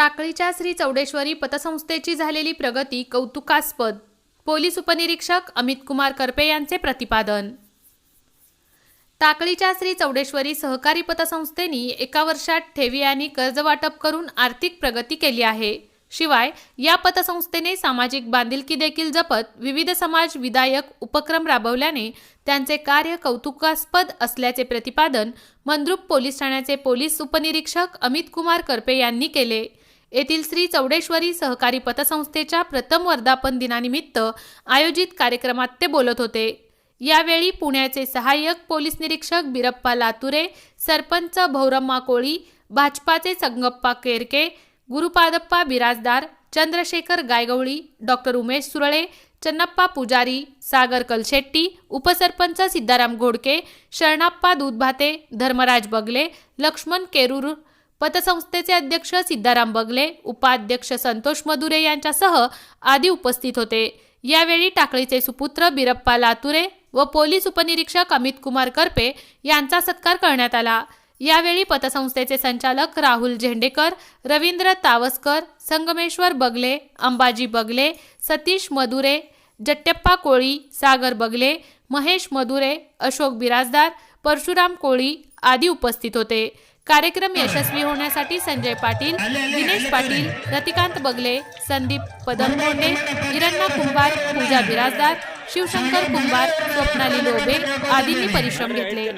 टाकळीच्या श्री चौडेश्वरी पतसंस्थेची झालेली प्रगती कौतुकास्पद. पोलीस उपनिरीक्षक अमित कुमार करपे यांचे प्रतिपादन. टाकळीच्या श्री चौडेश्वरी सहकारी पतसंस्थेनी एका वर्षात ठेवी आणि कर्ज वाटप करून आर्थिक प्रगती केली आहे. शिवाय या पतसंस्थेने सामाजिक बांधिलकी देखील जपत विविध समाज विधायक उपक्रम राबवल्याने त्यांचे कार्य कौतुकास्पद असल्याचे प्रतिपादन मंद्रुप पोलीस ठाण्याचे पोलीस उपनिरीक्षक अमित कुमार करपे यांनी केले. येथील श्री चौडेश्वरी सहकारी पतसंस्थेच्या प्रथम वर्धापन दिनानिमित्त आयोजित कार्यक्रमात ते बोलत होते. यावेळी पुण्याचे सहाय्यक पोलीस निरीक्षक बिरप्पा लातुरे सरपंच भौरम्मा कोळी भाजपाचे संगप्पा केरके गुरुपादप्पा बिराजदार चंद्रशेखर गायगवळी डॉक्टर उमेश सुरळे चन्नप्पा पुजारी सागर कलशेट्टी उपसरपंच सिद्धाराम घोडके शरणाप्पा दूधभाते धर्मराज बगले लक्ष्मण केरूर पतसंस्थेचे अध्यक्ष सिद्धाराम बगले उपाध्यक्ष संतोष मधुरे यांच्यासह आदी उपस्थित होते. यावेळी टाकळीचे सुपुत्र बिरप्पा लातुरे व पोलीस उपनिरीक्षक अमित कुमार करपे यांचा सत्कार करण्यात आला. यावेळी पतसंस्थेचे संचालक राहुल झेंडेकर रवींद्र तावसकर संगमेश्वर बगले अंबाजी बगले सतीश मधुरे जट्टप्पा कोळी सागर बगले महेश मधुरे अशोक बिराजदार परशुराम कोळी आदी उपस्थित होते. कार्यक्रम यशस्वी होण्यासाठी संजय पाटील दिनेश पाटील रतिकांत बगले संदीप पदमगोंडे हिरण्णा कुंभार पूजा बिराजदार शिवशंकर कुंभार स्वप्नाली लोबे आदींनी परिश्रम घेतले.